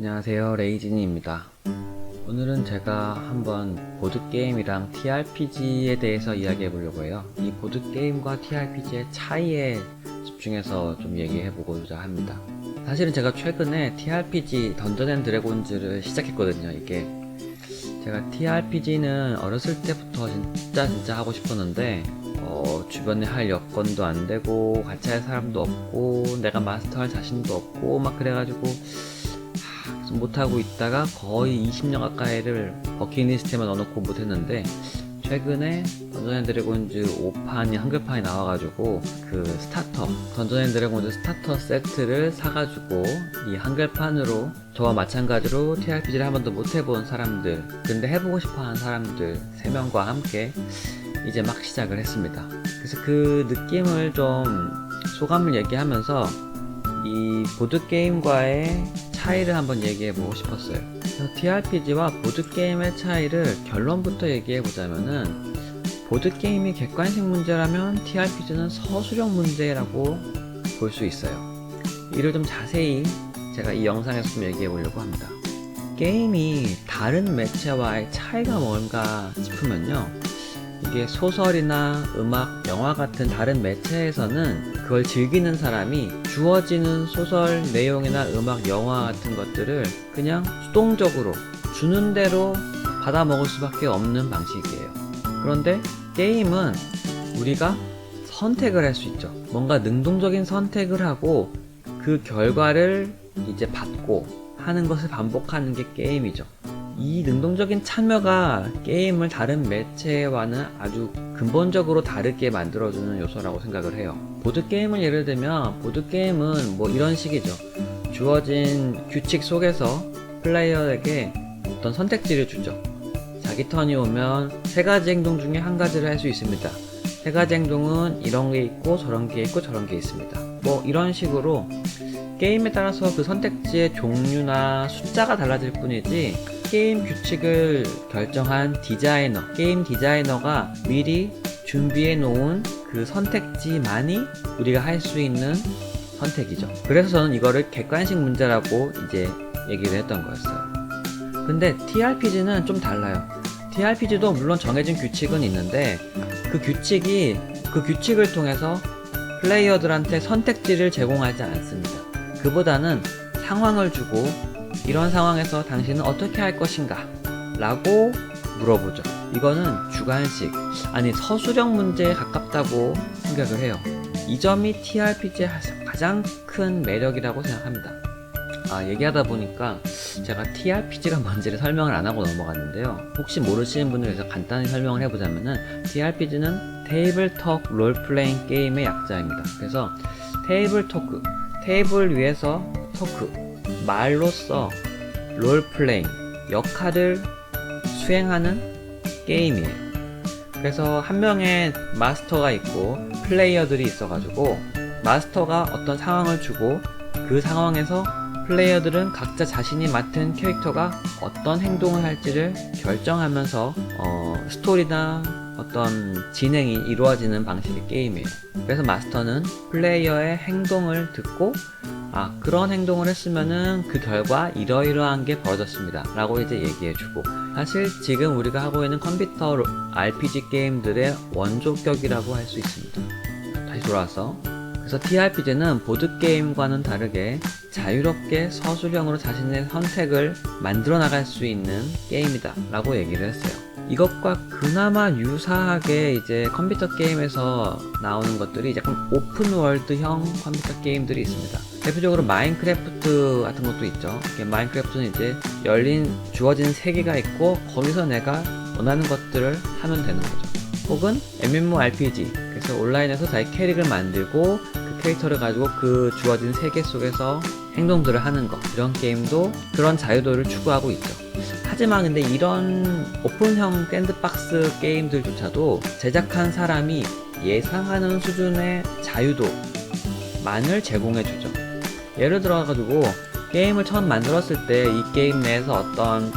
안녕하세요 레이진입니다. 오늘은 제가 한번 보드게임이랑 TRPG에 대해서 이야기해 보려고 해요. 이 보드게임과 TRPG의 차이에 집중해서 좀 얘기해 보고자 합니다. 사실은 제가 최근에 TRPG 던전 앤 드래곤즈를 시작했거든요 이게. 제가 TRPG는 어렸을 때부터 진짜 진짜 하고 싶었는데 어, 주변에 할 여건도 안 되고 같이 할 사람도 없고 내가 마스터할 자신도 없고 막 그래가지고 못하고 있다가 거의 20년 가까이를 버킷리스트에만 넣어놓고 못했는데 최근에 던전 앤 드래곤즈 5판이 한글판이 나와가지고 그 스타터 던전 앤 드래곤즈 스타터 세트를 사가지고 이 한글판으로 저와 마찬가지로 TRPG를 한 번도 못 해본 사람들 근데 해보고 싶어하는 사람들 3명과 함께 이제 막 시작을 했습니다. 그래서 그 느낌을 좀 소감을 얘기하면서 이 보드게임과의 차이를 한번 얘기해 보고 싶었어요. TRPG와 보드게임의 차이를 결론부터 얘기해 보자면은 보드게임이 객관식 문제라면 TRPG는 서술형 문제라고 볼 수 있어요. 이를 좀 자세히 제가 이 영상에서 좀 얘기해 보려고 합니다. 게임이 다른 매체와의 차이가 뭔가 싶으면요. 이게 소설이나 음악, 영화 같은 다른 매체에서는 그걸 즐기는 사람이 주어지는 소설 내용이나 음악, 영화 같은 것들을 그냥 수동적으로 주는 대로 받아 먹을 수밖에 없는 방식이에요. 그런데 게임은 우리가 선택을 할 수 있죠. 뭔가 능동적인 선택을 하고 그 결과를 이제 받고 하는 것을 반복하는 게 게임이죠. 이 능동적인 참여가 게임을 다른 매체와는 아주 근본적으로 다르게 만들어주는 요소라고 생각을 해요. 보드게임을 예를 들면, 보드게임은 뭐 이런 식이죠. 주어진 규칙 속에서 플레이어에게 어떤 선택지를 주죠. 자기 턴이 오면 세 가지 행동 중에 한 가지를 할 수 있습니다. 세 가지 행동은 이런 게 있고 저런 게 있고 저런 게 있습니다. 뭐 이런 식으로 게임에 따라서 그 선택지의 종류나 숫자가 달라질 뿐이지 게임 규칙을 결정한 디자이너, 게임 디자이너가 미리 준비해 놓은 그 선택지만이 우리가 할 수 있는 선택이죠. 그래서 저는 이거를 객관식 문제라고 이제 얘기를 했던 거였어요. 근데 TRPG는 좀 달라요. TRPG도 물론 정해진 규칙은 있는데 그 규칙이 그 규칙을 통해서 플레이어들한테 선택지를 제공하지 않습니다. 그보다는 상황을 주고 이런 상황에서 당신은 어떻게 할 것인가? 라고 물어보죠. 이거는 주관식, 아니 서술형 문제에 가깝다고 생각을 해요. 이 점이 TRPG의 가장 큰 매력이라고 생각합니다. 아, 얘기하다 보니까 제가 TRPG가 뭔지를 설명을 안 하고 넘어갔는데요. 혹시 모르시는 분을 위해서 간단히 설명을 해보자면은 TRPG는 테이블톡 롤플레잉 게임의 약자입니다. 그래서 테이블 토크, 테이블 위에서 토크, 말로써 롤플레잉, 역할을 수행하는 게임이에요. 그래서 한 명의 마스터가 있고 플레이어들이 있어가지고 마스터가 어떤 상황을 주고 그 상황에서 플레이어들은 각자 자신이 맡은 캐릭터가 어떤 행동을 할지를 결정하면서 어, 스토리나 어떤 진행이 이루어지는 방식의 게임이에요. 그래서 마스터는 플레이어의 행동을 듣고 아 그런 행동을 했으면은 그 결과 이러이러한 게 벌어졌습니다. 라고 이제 얘기해주고. 사실 지금 우리가 하고 있는 컴퓨터 RPG 게임들의 원조격이라고 할 수 있습니다. 다시 돌아와서. 그래서 TRPG는 보드게임과는 다르게 자유롭게 서술형으로 자신의 선택을 만들어 나갈 수 있는 게임이다. 라고 얘기를 했어요 이것과 그나마 유사하게 이제 컴퓨터 게임에서 나오는 것들이 약간 오픈월드형 컴퓨터 게임들이 있습니다 대표적으로 마인크래프트 같은 것도 있죠. 마인크래프트는 이제 열린 주어진 세계가 있고 거기서 내가 원하는 것들을 하면 되는 거죠. 혹은 MMORPG 그래서 온라인에서 자기 캐릭을 만들고 그 캐릭터를 가지고 그 주어진 세계 속에서 행동들을 하는 것 이런 게임도 그런 자유도를 추구하고 있죠. 하지만 근데 이런 오픈형 샌드박스 게임들조차도 제작한 사람이 예상하는 수준의 자유도만을 제공해주죠. 예를 들어가지고 게임을 처음 만들었을 때 이 게임 내에서 어떤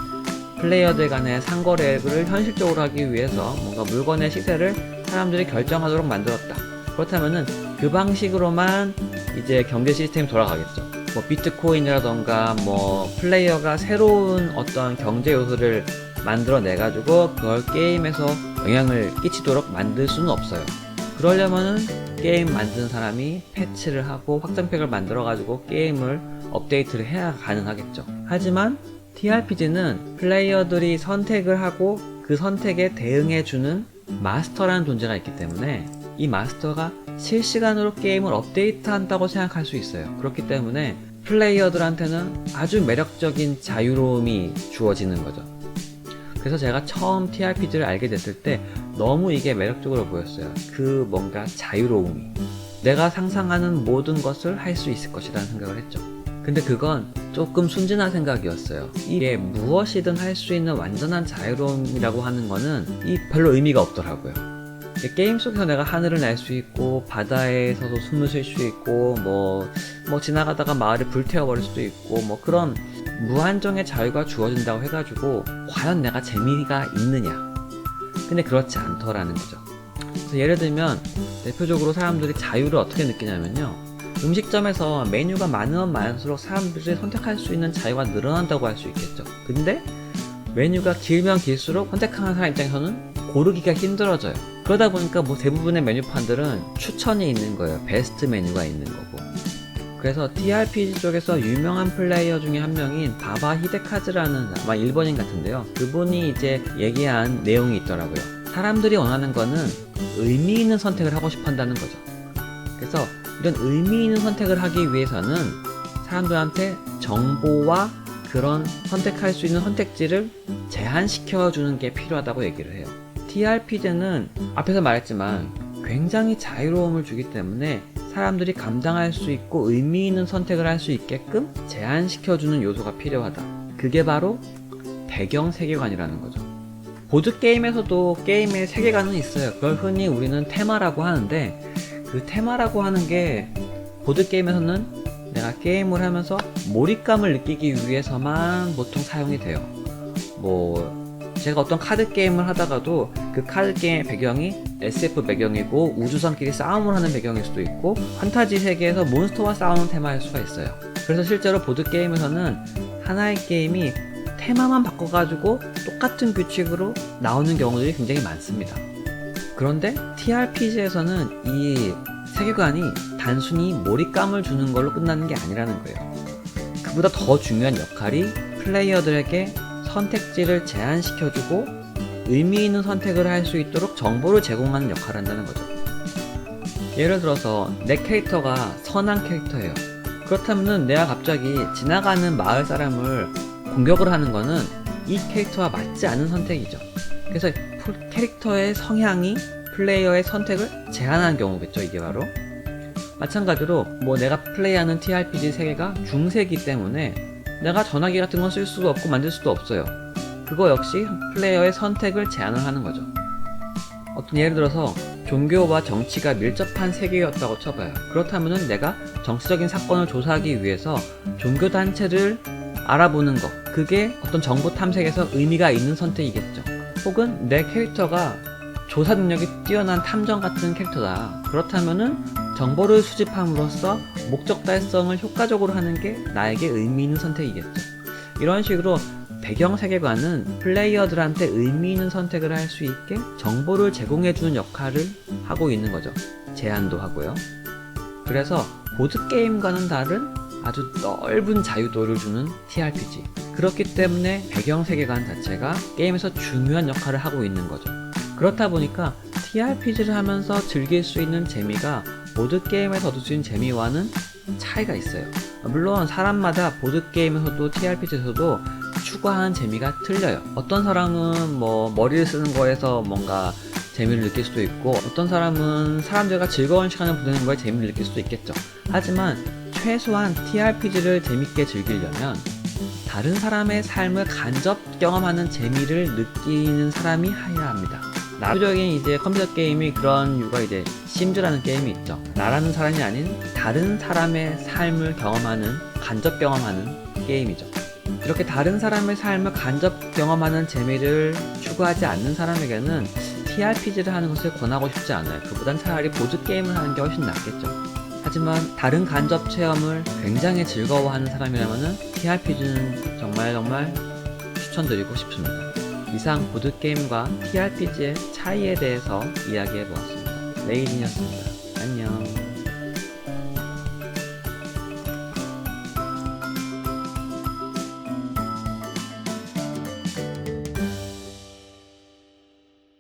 플레이어들 간의 상거래를 현실적으로 하기 위해서 뭔가 물건의 시세를 사람들이 결정하도록 만들었다. 그렇다면은 그 방식으로만 이제 경제 시스템이 돌아가겠죠. 뭐 비트코인이라던가 뭐 플레이어가 새로운 어떤 경제 요소를 만들어내 가지고 그걸 게임에서 영향을 끼치도록 만들 수는 없어요. 그러려면은 게임 만든 사람이 패치를 하고 확장팩을 만들어 가지고 게임을 업데이트를 해야 가능하겠죠. 하지만 TRPG는 플레이어들이 선택을 하고 그 선택에 대응해주는 마스터라는 존재가 있기 때문에 이 마스터가 실시간으로 게임을 업데이트한다고 생각할 수 있어요. 그렇기 때문에 플레이어들한테는 아주 매력적인 자유로움이 주어지는 거죠. 그래서 제가 처음 TRPG를 알게 됐을 때 너무 이게 매력적으로 보였어요. 그 뭔가 자유로움이. 내가 상상하는 모든 것을 할 수 있을 것이라는 생각을 했죠. 근데 그건 조금 순진한 생각이었어요. 이게 무엇이든 할 수 있는 완전한 자유로움이라고 하는 거는 이 별로 의미가 없더라고요. 게임 속에서 내가 하늘을 날 수 있고 바다에서도 숨을 쉴 수 있고 뭐, 뭐 지나가다가 마을을 불태워 버릴 수도 있고 뭐 그런 무한정의 자유가 주어진다고 해가지고 과연 내가 재미가 있느냐. 근데 그렇지 않더라는 거죠. 그래서 예를 들면 대표적으로 사람들이 자유를 어떻게 느끼냐면요. 음식점에서 메뉴가 많으면 많을수록 사람들이 선택할 수 있는 자유가 늘어난다고 할 수 있겠죠. 근데 메뉴가 길면 길수록 선택하는 사람 입장에서는 고르기가 힘들어져요 그러다 보니까 뭐 대부분의 메뉴판들은 추천이 있는 거예요 베스트 메뉴가 있는 거고 그래서 TRPG 쪽에서 유명한 플레이어 중에 한 명인 바바 히데카즈라는 아마 일본인 같은데요. 그분이 이제 얘기한 내용이 있더라고요. 사람들이 원하는 거는 의미 있는 선택을 하고 싶어 한다는 거죠. 그래서 이런 의미 있는 선택을 하기 위해서는 사람들한테 정보와 그런 선택할 수 있는 선택지를 제한시켜 주는 게 필요하다고 얘기를 해요. TRPG는 앞에서 말했지만 굉장히 자유로움을 주기 때문에 사람들이 감당할 수 있고 의미 있는 선택을 할 수 있게끔 제한시켜주는 요소가 필요하다. 그게 바로 배경 세계관이라는 거죠. 보드게임에서도 게임의 세계관은 있어요. 그걸 흔히 우리는 테마라고 하는데 그 테마라고 하는 게 보드게임에서는 내가 게임을 하면서 몰입감을 느끼기 위해서만 보통 사용이 돼요. 뭐 제가 어떤 카드 게임을 하다가도 그 카드 게임의 배경이 SF 배경이고 우주선끼리 싸움을 하는 배경일 수도 있고 판타지 세계에서 몬스터와 싸우는 테마일 수가 있어요. 그래서 실제로 보드 게임에서는 하나의 게임이 테마만 바꿔가지고 똑같은 규칙으로 나오는 경우들이 굉장히 많습니다. 그런데 TRPG에서는 이 세계관이 단순히 몰입감을 주는 걸로 끝나는 게 아니라는 거예요. 그보다 더 중요한 역할이 플레이어들에게 선택지를 제한시켜주고 의미 있는 선택을 할 수 있도록 정보를 제공하는 역할을 한다는 거죠. 예를 들어서 내 캐릭터가 선한 캐릭터예요. 그렇다면 내가 갑자기 지나가는 마을 사람을 공격을 하는 거는 이 캐릭터와 맞지 않은 선택이죠. 그래서 캐릭터의 성향이 플레이어의 선택을 제한하는 경우겠죠, 이게 바로. 마찬가지로 뭐 내가 플레이하는 TRPG 세계가 중세기 때문에 내가 전화기 같은 건 쓸 수도 없고 만들 수도 없어요. 그거 역시 플레이어의 선택을 제한을 하는 거죠. 어떤 예를 들어서 종교와 정치가 밀접한 세계였다고 쳐봐요. 그렇다면 내가 정치적인 사건을 조사하기 위해서 종교 단체를 알아보는 것, 그게 어떤 정보 탐색에서 의미가 있는 선택이겠죠. 혹은 내 캐릭터가 조사 능력이 뛰어난 탐정 같은 캐릭터다. 그렇다면은 정보를 수집함으로써 목적 달성을 효과적으로 하는 게 나에게 의미 있는 선택이겠죠. 이런 식으로 배경 세계관은 플레이어들한테 의미 있는 선택을 할 수 있게 정보를 제공해주는 역할을 하고 있는 거죠. 제한도 하고요. 그래서 보드게임과는 다른 아주 넓은 자유도를 주는 TRPG. 그렇기 때문에 배경 세계관 자체가 게임에서 중요한 역할을 하고 있는 거죠. 그렇다 보니까 TRPG를 하면서 즐길 수 있는 재미가 보드게임에서 얻을 재미와는 차이가 있어요. 물론 사람마다 보드게임에서도 TRPG에서도 추구하는 재미가 틀려요. 어떤 사람은 뭐 머리를 쓰는 거에서 뭔가 재미를 느낄 수도 있고 어떤 사람은 사람들과 즐거운 시간을 보내는 거에 재미를 느낄 수도 있겠죠. 하지만 최소한 TRPG를 재밌게 즐기려면 다른 사람의 삶을 간접 경험하는 재미를 느끼는 사람이 해야 합니다. 대표적인 이제 컴퓨터 게임이 그런 이유가 이제 심즈라는 게임이 있죠. 나라는 사람이 아닌 다른 사람의 삶을 경험하는 간접 경험하는 게임이죠. 이렇게 다른 사람의 삶을 간접 경험하는 재미를 추구하지 않는 사람에게는 TRPG를 하는 것을 권하고 싶지 않아요. 그보단 차라리 보드 게임을 하는 게 훨씬 낫겠죠. 하지만 다른 간접 체험을 굉장히 즐거워하는 사람이라면 TRPG는 정말 정말 추천드리고 싶습니다. 이상 보드게임과 TRPG의 차이에 대해서 이야기해 보았습니다. 레이진이었습니다. 안녕.